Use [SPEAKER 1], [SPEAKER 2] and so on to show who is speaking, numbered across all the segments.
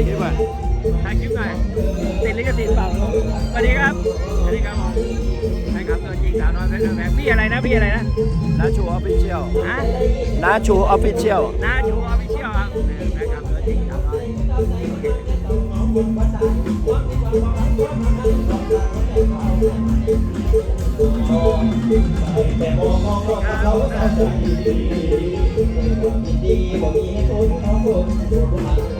[SPEAKER 1] าเลย
[SPEAKER 2] ถ่ายคลิปอะ
[SPEAKER 1] ถ่ายคลิปหน่อยติดลิขสิทธิ์เปล่าสวัสดีครับสวัสดีครับผมใช่ครับตัวจริงสาวน้อยเพชรแพงพี่อะไรนะพี่อะไรนะ
[SPEAKER 2] นาชูออฟฟิเชียล
[SPEAKER 1] ฮะ
[SPEAKER 2] นาชูออฟฟิเชียล
[SPEAKER 1] น้าชูออฟฟิเชียลครับนะครับตัวจริงสาวน้อยดูบรรยากาศวงอื่นนะครับแฟนคลับเป็นอย่างเงี้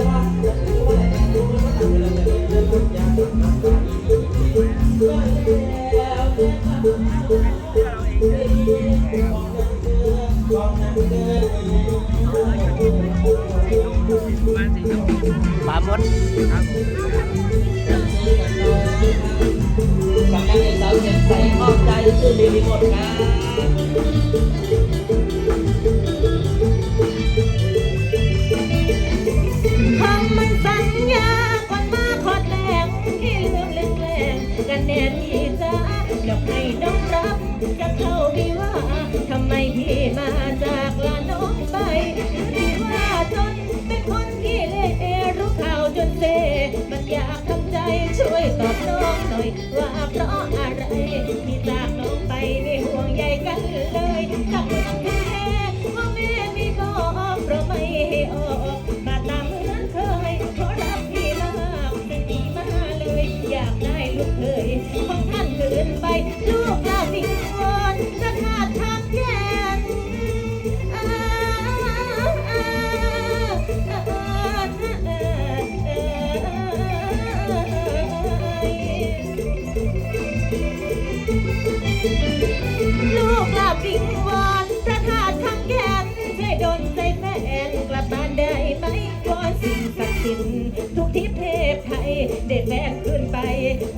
[SPEAKER 1] ปาม
[SPEAKER 2] ด
[SPEAKER 1] ครับผม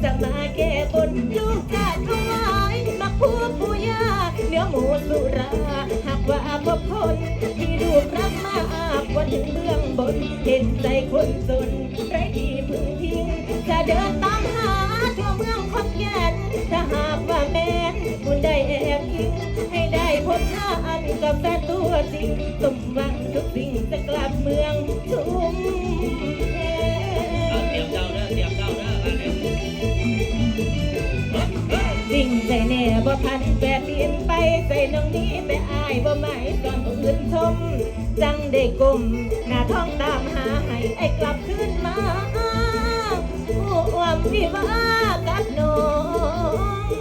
[SPEAKER 3] จะ
[SPEAKER 4] มาแก้บนลูกจะถวายมาพูดปูยาเนื้อหมูสุรา หากว่าพบคนที่รูรักมากกว่าถึงเบื้องบน เห็นใจคนจนไร้ที่พึ่งพิง จะเดินตามหาทั่วเมืองขอนแก่นถ้าหากว่าแม้นคุณได้แอบอิงให้ได้พบหน้าอันกับแฟนตัวจริงสมหวัง แต่
[SPEAKER 3] อา
[SPEAKER 4] ยบ่หมก่อนผู้อื่นชม จังได้กลมหน้าท้องตามหาให้ไอ้กลับคืนมาผู้วมวิวากับน้อง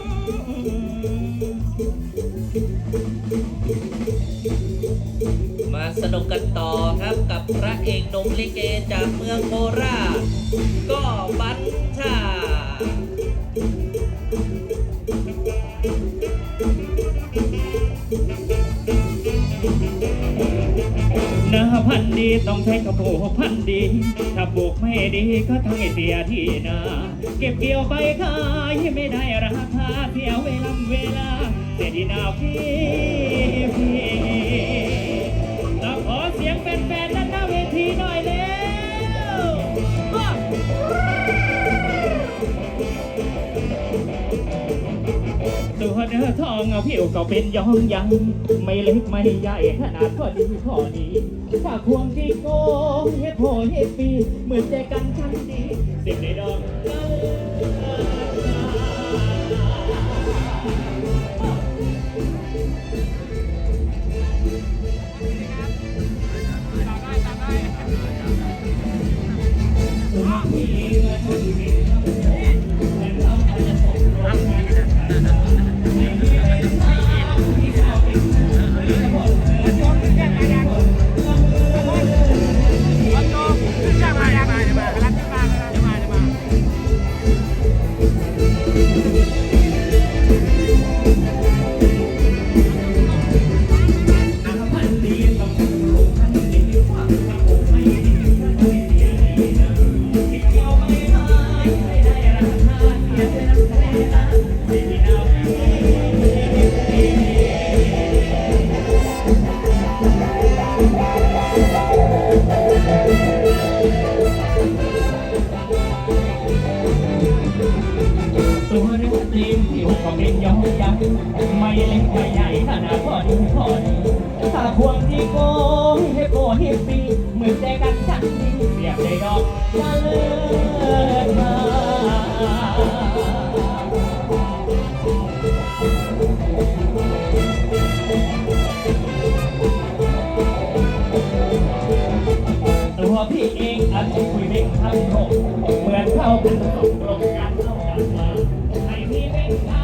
[SPEAKER 3] มาสนุกกันต่อครับกับพระเอกหนุ่มลิเกจากเมืองโคราชก็บัญชา
[SPEAKER 5] พันดีต้องใช้กระโปงพันดี ถ้าปลูกไม่ดีก็ทั้งไอเสียที่นา เก็บเกี่ยวไปขายไม่ได้ราคาเสียเวลาเวลาเสียที่นาพี่พี่เราขอเสียงแฟนๆด้นหน้าเวทีหน่อยเร็วตัวเนื้อทองเอาผิวก็เป็นยองยัง ไม่เล็กไม่ใหญ่ขนาดพอดีพอดีาควงที่โกงเฮ็ดโหเฮ็ดปี เหมือนใจกันชั้นดี สิ่งใดดอก Come on, come on. ที่หกคอมเมนต์ย้องย้ำไม่เล็กไม่ใหญ่ขนาดพอดีพอดีถ้าควงที่โกให้โกให้ปีเหมือนใจกันฉันดีเสียบได้ดอกมาเลิศมาตัวพี่เองอาจจะคุยเร่งทำรงเหมือนเข้ากันตรงตรงกันเข้ากันมาให้พี่เป็นตา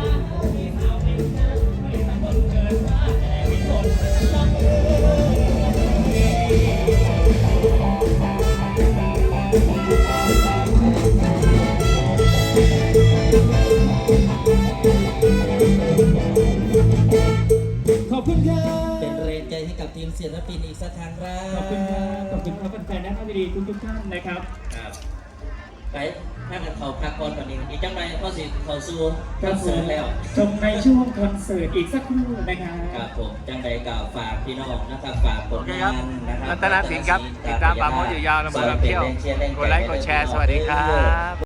[SPEAKER 5] ท่านดีทุกทุกๆท่านนะครับ
[SPEAKER 3] ครับไปถ้ากันเขาพักก่อนตอนนี้อีกจังไรก็สิเขาสู้คอนเสิร์ตแล้ว
[SPEAKER 5] ชมในช่วงคอนเสิร์ตอีกสักครู่นะครับ
[SPEAKER 3] ครับผมจังใดกล่าวฝากพี่น้องนะครับฝากผลงานนะครับ
[SPEAKER 1] รัตนสิงห์ครับติดตามปากมดอยู่ยาวลำบากเที่ยวกดไลค์กดแชร์สวัสดีครับ